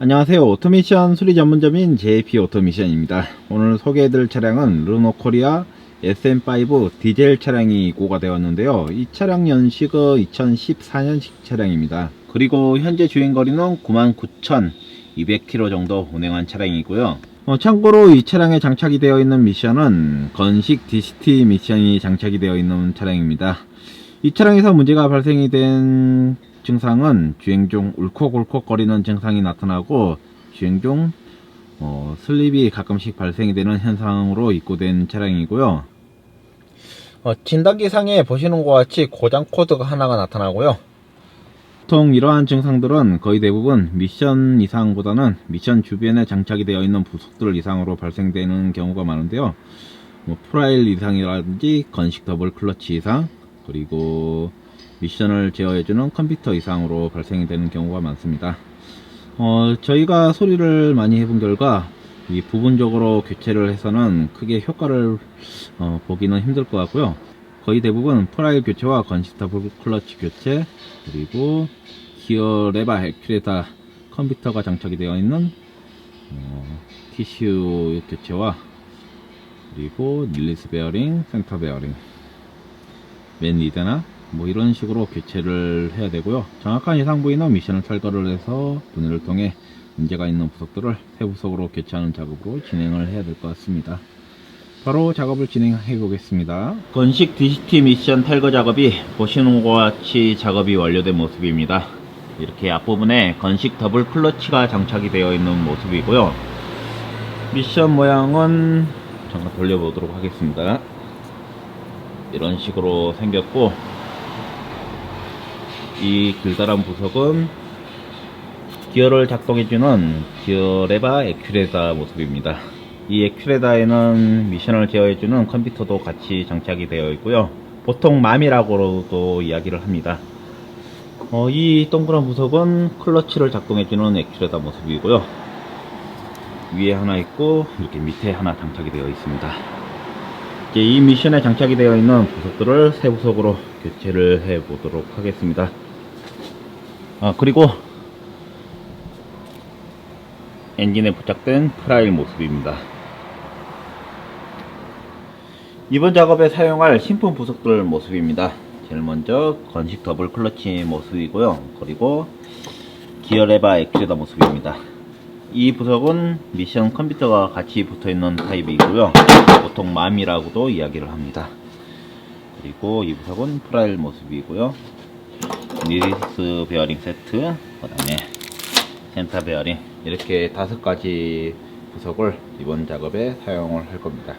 안녕하세요. 오토미션 수리 전문점인 JP 오토미션입니다. 오늘 소개해드릴 차량은 르노 코리아 SM5 디젤 차량이 고가 되었는데요. 이 차량 연식은 2014년식 차량입니다. 그리고 현재 주행거리는 99,200km 정도 운행한 차량이고요. 어, 참고로 이 차량에 장착이 되어 있는 미션은 건식 DCT 미션이 장착이 되어 있는 차량입니다. 이 차량에서 문제가 발생이 된 증상은 주행 중 울컥울컥 거리는 증상이 나타나고 주행 중 어, 슬립이 가끔씩 발생이 되는 현상으로 입고된 차량이고요. 어, 진단기상에 보시는 것 같이 고장 코드가 하나가 나타나고요. 보통 이러한 증상들은 거의 대부분 미션 이상보다는 미션 주변에 장착이 되어 있는 부속들 이상으로 발생되는 경우가 많은데요. 뭐 프라일 이상이라든지 건식 더블 클러치 이상 그리고 미션을 제어해주는 컴퓨터 이상으로 발생이 되는 경우가 많습니다. 어, 저희가 소리를 많이 해본 결과 이 부분적으로 교체를 해서는 크게 효과를 어, 보기는 힘들 것 같고요. 거의 대부분 프라일 교체와 건식 더블 클러치 교체 그리고 기어 레바 액큐레다 컴퓨터가 장착이 되어 있는 어, 티슈 교체와 그리고 릴리스 베어링, 센터 베어링 맨 리드나 뭐 이런 식으로 교체를 해야 되고요. 정확한 예상 부위는 미션을 탈거를 해서 분해를 통해 문제가 있는 부속들을 새 부속으로 교체하는 작업으로 진행을 해야 될 것 같습니다. 바로 작업을 진행해 보겠습니다. 건식 DCT 미션 탈거 작업이 보시는 것과 같이 작업이 완료된 모습입니다. 이렇게 앞부분에 건식 더블 클러치가 장착이 되어 있는 모습이고요. 미션 모양은 잠깐 돌려보도록 하겠습니다. 이런 식으로 생겼고 이 길다란 부석은 기어를 작동해주는 기어 레바 에큐레다 모습입니다. 이 에큐레다에는 미션을 제어해주는 컴퓨터도 같이 장착이 되어 있고요. 보통 맘이라고도 이야기를 합니다. 어, 이 동그란 부석은 클러치를 작동해주는 에큐레다 모습이고요. 위에 하나 있고 이렇게 밑에 하나 장착이 되어 있습니다. 이제 이 미션에 장착이 되어 있는 부속들을 새 부속으로 교체를 해 보도록 하겠습니다. 아, 그리고 엔진에 부착된 프라일 모습입니다. 이번 작업에 사용할 신품 부속들 모습입니다. 제일 먼저 건식 더블 클러치 모습이고요. 그리고 기어 레바 액추에다 모습입니다. 이 부석은 미션 컴퓨터가 같이 붙어 있는 타입이고요. 보통 맘이라고도 이야기를 합니다. 그리고 이 부석은 프라일 모습이고요. 리리스 베어링 세트, 그 다음에 센터 베어링 이렇게 다섯 가지 부석을 이번 작업에 사용을 할 겁니다.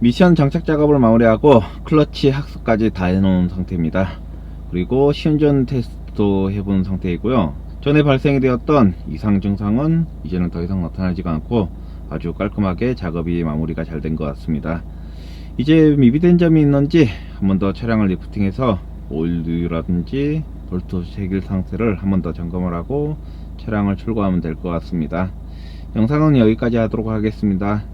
미션 장착 작업을 마무리하고 클러치 학습까지 다 해놓은 상태입니다. 그리고 시운전 테스트도 해본 상태이고요. 전에 발생이 되었던 이상 증상은 이제는 더 이상 나타나지가 않고 아주 깔끔하게 작업이 마무리가 잘 된 것 같습니다. 이제 미비된 점이 있는지 한 번 더 차량을 리프팅해서 오일류라든지 볼트 세길 상태를 한 번 더 점검을 하고 차량을 출고하면 될 것 같습니다. 영상은 여기까지 하도록 하겠습니다.